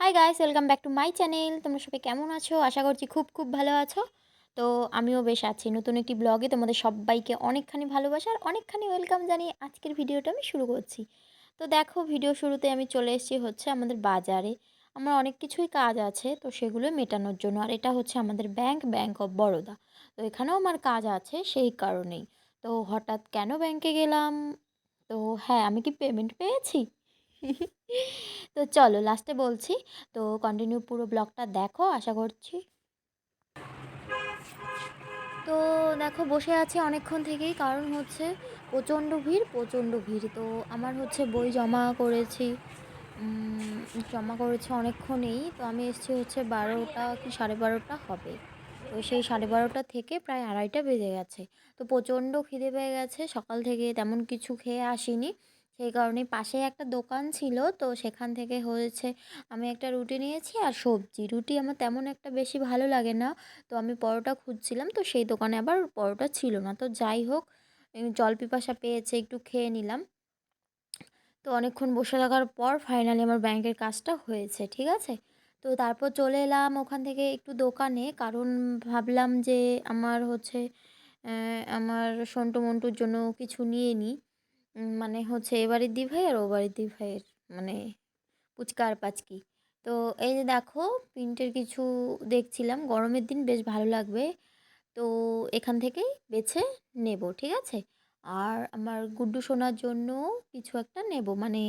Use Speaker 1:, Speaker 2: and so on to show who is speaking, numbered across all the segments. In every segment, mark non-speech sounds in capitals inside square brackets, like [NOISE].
Speaker 1: Hi guys welcome back to my channel তোমরা সবাই কেমন আছো? আশা করছি খুব খুব ভালো আছো। তো আমিও বেশ আছি। নতুন একটি ব্লগে তোমাদের সবাইকে অনেকখানি ভালোবাসা আর অনেকখানি ওয়েলকাম জানিয়ে আজকের ভিডিওটা আমি শুরু করছি। তো দেখো ভিডিও শুরুতে আমি চলে এসেছি হচ্ছে আমাদের বাজারে। আমার অনেক কিছুই কাজ আছে, তো সেগুলো মেটানোর জন্য। আর এটা হচ্ছে আমাদের ব্যাংক ব্যাংক অফ বরোদা তো এখানেও আমার কাজ আছে সেই কারণেই। তো হঠাৎ কেন ব্যাংকে গেলাম? তো হ্যাঁ আমি কি পেমেন্ট পেয়েছি? [LAUGHS] তো চলো লাস্টে বলছি, তো কন্টিনিউ পুরো ব্লগটা দেখো, আশা করছি। তো দেখো বসে আছি অনেকক্ষণ থেকেই, কারণ হচ্ছে প্রচণ্ড ভিড় প্রচণ্ড ভিড়। তো আমার হচ্ছে বই জমা করেছি জমা করেছি অনেকক্ষণেই। তো আমি এসেছি হচ্ছে বারোটা কি সাড়ে বারোটা হবে। তো সেই সাড়ে বারোটা থেকে প্রায় আড়াইটা বেজে গেছে। তো প্রচণ্ড খিদে পেয়ে গেছে, সকাল থেকে তেমন কিছু খেয়ে আসিনি। সেই কারণে পাশে একটা দোকান ছিল। তো সেখান থেকে হয়েছে আমি একটা রুটি নিয়েছি আর সবজি। রুটি আমার তেমন একটা বেশি ভালো লাগে না। তো আমি পরোটা খুঁজছিলাম। তো সেই দোকানে আবার পরোটা ছিল না। তো যাই হোক জল পিপাসা পেয়েছে, একটু খেয়ে নিলাম। তো অনেকক্ষণ বসে থাকার পর ফাইনালি আমার ব্যাংকের কাজটা হয়েছে, ঠিক আছে? তো তারপর চলে এলাম ওখান থেকে একটু দোকানে। কারণ ভাবলাম যে আমার হচ্ছে আমার সন্টু মন্টুর জন্য কিছু নিয়ে নিই। মানে হচ্ছে এ বাড়ির দি ভাই আর ও বাড়ির দি ভাইয়ের মানে পুচকা আর পাচকি। তো এই যে দেখো, প্রিন্টের কিছু দেখছিলাম, গরমের দিন বেশ ভালো লাগবে। তো এখান থেকেই বেছে নেব, ঠিক আছে? আর আমার গুড্ডু শোনার জন্য কিছু একটা নেব। মানে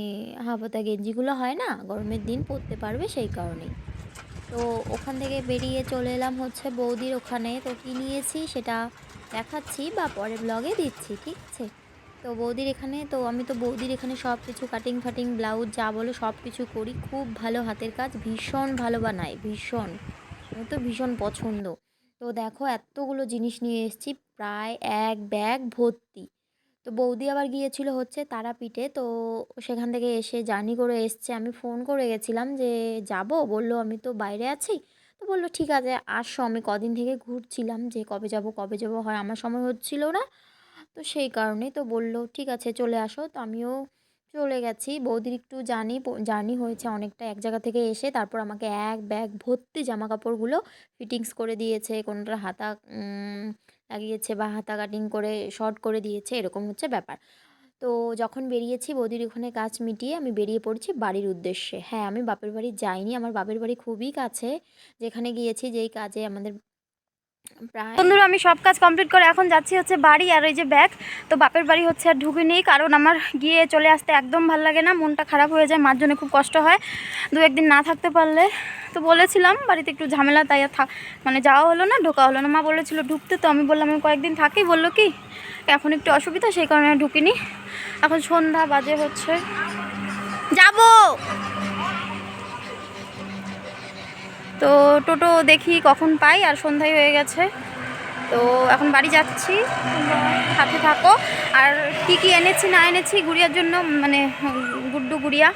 Speaker 1: হাফাতা গেঞ্জিগুলো হয় না, গরমের দিন পরতে পারবে সেই কারণেই। তো ওখান থেকে বেরিয়ে চলে এলাম হচ্ছে বৌদির ওখানে। তো কী নিয়েছি সেটা দেখাচ্ছি বা পরে ব্লগে দিচ্ছি, ঠিক আছে? তো বৌদির এখানে, তো আমি তো বৌদির এখানে সব কিছু কাটিং ফাটিং ব্লাউজ যা বলো সব কিছু করি। খুব ভালো হাতের কাজ, ভীষণ ভালো বানায়, ভীষণ। আমার তো ভীষণ পছন্দ। তো দেখো এতগুলো জিনিস নিয়ে এসেছি, প্রায় এক ব্যাগ ভর্তি। তো বৌদি আবার গিয়েছিল হচ্ছে তারাপীঠে, তো সেখান থেকে এসে জার্নি করে এসছে। আমি ফোন করে গেছিলাম যে, যাব? বলল, আমি তো বাইরে আছি। তো বলল, ঠিক আছে, আসো। আমি কদিন থেকে ঘুরছিলাম যে, কবে যাব কবে যাব? হয়, আমার সময় হচ্ছিল না। তো সেই কারণে তো বলল, ঠিক আছে, চলে আসো। তো আমিও চলে গেছি। বৌদির একটু জার্নি জার্নি হয়েছে অনেকটা। এক জায়গা থেকে এসে তারপর আমাকে এক ব্যাগ ভর্তি জামা কাপড়গুলো ফিটিংস করে দিয়েছে। কোনোটার হাতা লাগিয়েছে বা হাতা কাটিং করে, শর্ট করে দিয়েছে, এরকম হচ্ছে ব্যাপার। তো যখন বেরিয়েছি, বৌদির ওখানে কাজ মিটিয়ে আমি বেরিয়ে পড়ছি বাড়ির উদ্দেশ্যে। হ্যাঁ আমি বাপের বাড়ি যাইনি। আমার বাপের বাড়ি খুবই কাছে। যেখানে গিয়েছি, যেই কাজে আমাদের
Speaker 2: বন্ধুরা, আমি সব কাজ কমপ্লিট করে এখন যাচ্ছি হচ্ছে বাড়ি আর ওই যে ব্যাগ তো বাপের বাড়ি হচ্ছে আর ঢুকে নেই, কারণ আমার গিয়ে চলে আসতে একদম ভালো লাগে না, মনটা খারাপ হয়ে যায়, মার জন্য খুব কষ্ট হয়। দু একদিন না থাকতে পারলে, তো বলেছিলাম বাড়িতে একটু ঝামেলা, তাই আর মানে যাওয়া হলো না, ঢোকা হলো না। মা বলেছিল ঢুকতে, তো আমি বললাম, আমি কয়েকদিন থাকি, বলল কি, এখন একটু অসুবিধা, সেই কারণে ঢুকিনি। এখন সন্ধ্যা বাজে হচ্ছে। যাব! তো টোটো দেখি কখন পাই আর সন্ধ্যায় হয়ে গেছে। তো এখন বাড়ি যাচ্ছি সাথে থাকো। আর কি কি এনেছি, না এনেছি গুড়িয়ার জন্য মানে গুড্ডু গুড়িয়া,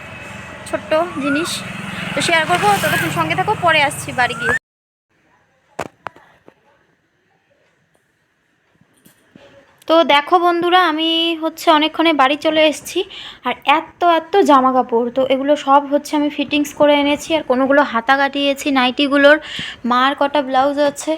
Speaker 2: ছোট্ট জিনিস। তো শেয়ার করব, ততক্ষণ সঙ্গে থাকো, পরে আসছি বাড়ি গিয়ে। তো দেখো বন্ধুরা, আমি হচ্ছে অনেকক্ষণে বাড়ি চলে এসেছি আর এত এত জামা কাপড় তো এগুলো সব হচ্ছে আমি ফিটিংস করে এনেছি আর কোনোগুলো হাতা কাটিয়েছি, নাইটিগুলোর। মার কটা ব্লাউজ আছে।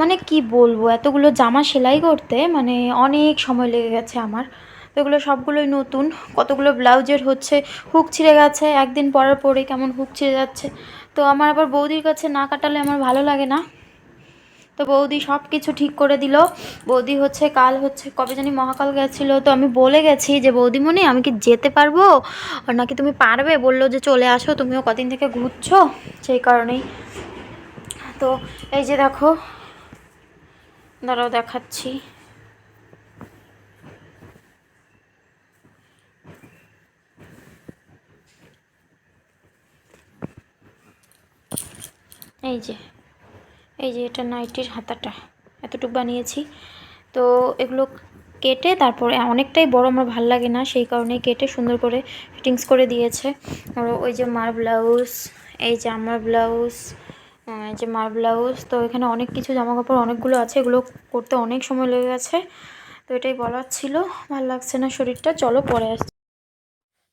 Speaker 2: মানে কি বলব, এতগুলো জামা সেলাই করতে মানে অনেক সময় লেগে গেছে আমার। তো এগুলো সবগুলোই নতুন। কতগুলো ব্লাউজের হচ্ছে হুক ছিঁড়ে গেছে, একদিন পরার পরে কেমন হুক ছিঁড়ে যাচ্ছে। তো আমার আবার বৌদির কাছে না কাটালে আমার ভালো লাগে না। তো বৌদি সব কিছু ঠিক করে দিল। বৌদি হচ্ছে, কাল হচ্ছে, কবে জানি মহাকাল গেছিল, তো আমি বলে গেছি যে, বৌদিমণি, আমি কি যেতে পারব? নাকি তুমি পারবে? বলল যে, চলে আসো, তুমিও কদিন থেকে ঘুরছো? সেই কারণেই। তো এই যে দেখো, দাঁড়াও দেখাচ্ছি। এই যে। এই যে এটা নাইটির হাতাটা, এতটুকু বানিয়েছি। তো এগুলো কেটে তারপরে অনেকটাই বড় আমার ভালো লাগে না, সেই কারণে কেটে সুন্দর করে ফিটিংস করে দিয়েছে। ওই যে মার ব্লাউজ, এই যে আমার ব্লাউজ এই যে মার ব্লাউজ, তো এখানে অনেক কিছু জামা কাপড় অনেকগুলো আছে, এগুলো করতে অনেক সময় লেগে গেছে। তো এটাই বলার ছিল, ভালো লাগছে না শরীরটা, চলো পরে আসছি।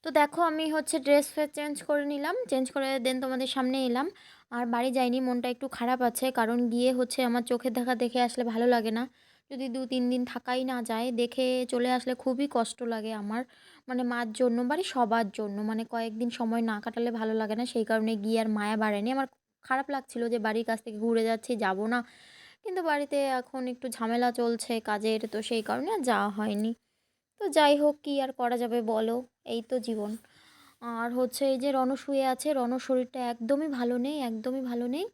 Speaker 1: তো দেখো আমি হচ্ছে ড্রেস ফ্রেস চেঞ্জ করে নিলাম চেঞ্জ করে দেন তোমাদের সামনে এলাম। আর বাড়ি যাইনি, মনটা একটু খারাপ আছে, কারণ গিয়ে হচ্ছে আমার চোখের দেখা দেখে আসলে ভালো লাগে না। যদি দু তিন দিন থাকাই না যায়, দেখে চলে আসলে খুবই কষ্ট লাগে আমার। মানে মার জন্য বাড়ি সবার জন্য মানে কয়েকদিন সময় না কাটালে ভালো লাগে না, সেই কারণে গিয়ে আর মায়া বাড়েনি আমার খারাপ লাগছিল যে বাড়ির কাছ থেকে ঘুরে যাচ্ছি, যাব না। কিন্তু বাড়িতে এখন একটু ঝামেলা চলছে কাজের, তো সেই কারণে যাওয়া হয়নি। তো যাই হোক, কী আর করা যাবে বলো? এই তো জীবন। আর হচ্ছে এই যে রণ শুয়ে আছে রণ শরীরটা একদমই ভালো নেই, একদমই ভালো নেই।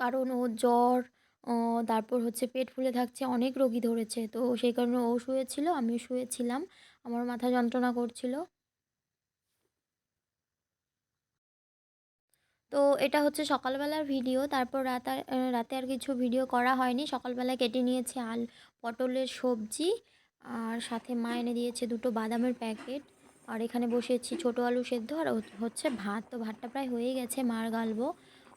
Speaker 1: কারণ ও জ্বর তারপর হচ্ছে পেট ফুলে থাকছে, অনেক রোগী ধরেছে। তো সেই কারণে ও শুয়েছিল, আমিও শুয়েছিলাম। আমার মাথা যন্ত্রণা করছিল। তো এটা হচ্ছে সকালবেলার ভিডিও। তারপর রাত রাতে আর কিছু ভিডিও করা হয়নি। সকালবেলায় কেটে নিয়েছে আল, পটলের সবজি। আর সাথে মা এনে দিয়েছে দুটো বাদামের প্যাকেট। আর এখানে বসেছি ছোটো আলু সেদ্ধ আর হচ্ছে ভাত। তো ভাতটা প্রায় হয়ে গেছে মার গালবো।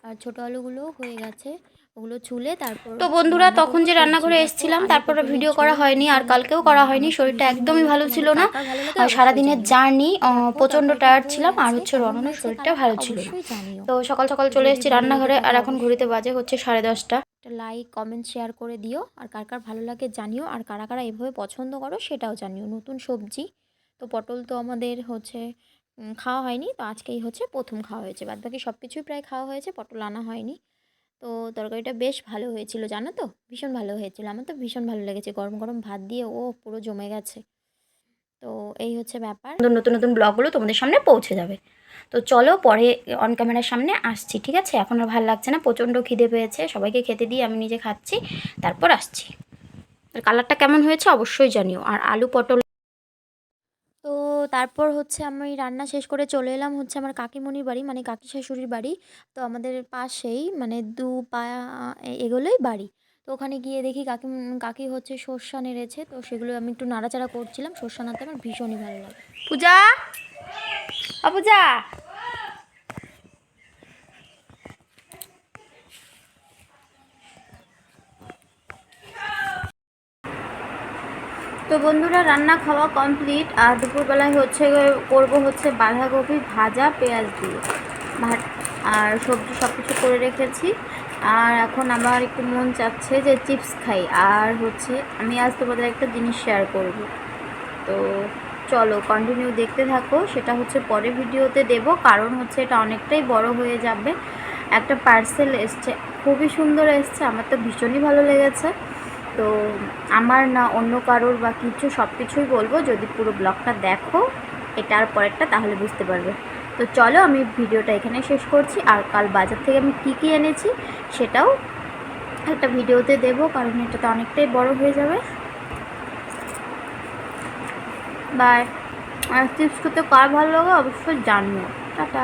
Speaker 1: আর ছোটো আলুগুলোও হয়ে গেছে। ওগুলো চুলে তারপর
Speaker 2: তো বন্ধুরা তখন যে রান্নাঘরে এসেছিলাম তারপরে ভিডিও করা হয়নি আর কালকেও করা হয়নি শরীরটা একদমই ভালো ছিল না। আর সারাদিনের জার্নি
Speaker 1: দেখো,
Speaker 2: প্রচণ্ড
Speaker 1: তরকারিটা
Speaker 2: টায়ার্ড ছিলাম আর হচ্ছে রননের শরীরটা ভালো ছিল। তো সকাল সকাল চলে এসেছি রান্নাঘরে আর এখন ঘড়িতে বাজে হচ্ছে সাড়ে দশটা।
Speaker 1: একটা লাইক কমেন্ট শেয়ার করে দিও। আর কার কার ভালো লাগে জানিও। আর কারা কারা এভাবে পছন্দ করো সেটাও জানিও। নতুন সবজি, তো পটল তো আমাদের হচ্ছে খাওয়া হয়নি। তো আজকেই হচ্ছে প্রথম খাওয়া হয়েছে। বাদ বাকি সব কিছুই প্রায় খাওয়া হয়েছে, পটল আনা হয়নি। তো তরকারিটা বেশ ভালো হয়েছিল, জানো তো? ভীষণ ভালো হয়েছিল। আমার তো ভীষণ ভালো লেগেছে। গরম গরম ভাত দিয়ে ও পুরো জমে গেছে। তো এই হচ্ছে ব্যাপার।
Speaker 2: নতুন নতুন ব্লগগুলো তোমাদের সামনে পৌঁছে যাবে। তো চলো পরে অন ক্যামেরার সামনে আসছি, ঠিক আছে? এখন আর ভালো লাগছে না, প্রচণ্ড খিদে পেয়েছে, সবাইকে খেতে দিয়ে আমি নিজে খাচ্ছি, তারপর আসছি। আর কালারটা কেমন হয়েছে অবশ্যই জানিও, আর আলু পটল
Speaker 1: তো তারপর হচ্ছে আমি রান্না শেষ করে চলে এলাম হচ্ছে আমার কাকিমণির বাড়ি মানে কাকি শাশুড়ির বাড়ি, তো আমাদের পাশেই মানে দু পা এগোলেই বাড়ি। তো ওখানে গিয়ে দেখি কাকি কাকি হচ্ছে সর্ষা নেড়েছে, তো সেগুলো আমি একটু নাড়াচাড়া করছিলাম, সর্ষা নাড়তে আমার ভীষণই ভালো লাগে।
Speaker 2: পূজা! ও পূজা তো বন্ধুরা, রান্না খাওয়া কমপ্লিট। আর দুপুরবেলায় হচ্ছে করব হচ্ছে বাঁধাকপি, ভাজা, পেঁয়াজ দিয়ে। ভাত আর সবজি সব কিছু করে রেখেছি। আর এখন আমার একটু মন চাচ্ছে যে চিপস খাই। আর হচ্ছে আমি আজ তোমাদের একটা জিনিস শেয়ার করব। তো চলো কন্টিনিউ দেখতে থাকো। সেটা হচ্ছে পরে ভিডিওতে দেব, কারণ হচ্ছে এটা অনেকটাই বড় হয়ে যাবে। একটা পার্সেল এসছে, খুবই সুন্দর এসছে, আমার তো ভীষণই ভালো লেগেছে। তো আমার না অন্য কারোর বা কিছু সব কিছুই বলব, যদি পুরো ব্লগটা দেখো এটার পরেরটা, তাহলে বুঝতে পারবে। তো চলো আমি ভিডিওটা এখানে শেষ করছি, আর কাল বাজার থেকে আমি কী কী এনেছি, সেটাও একটা ভিডিওতে দেবো, কারণ এটা তো অনেকটাই বড় হয়ে যাবে। বাই আর চিপস করতে কার ভালো লাগে অবশ্যই জানব টাটা।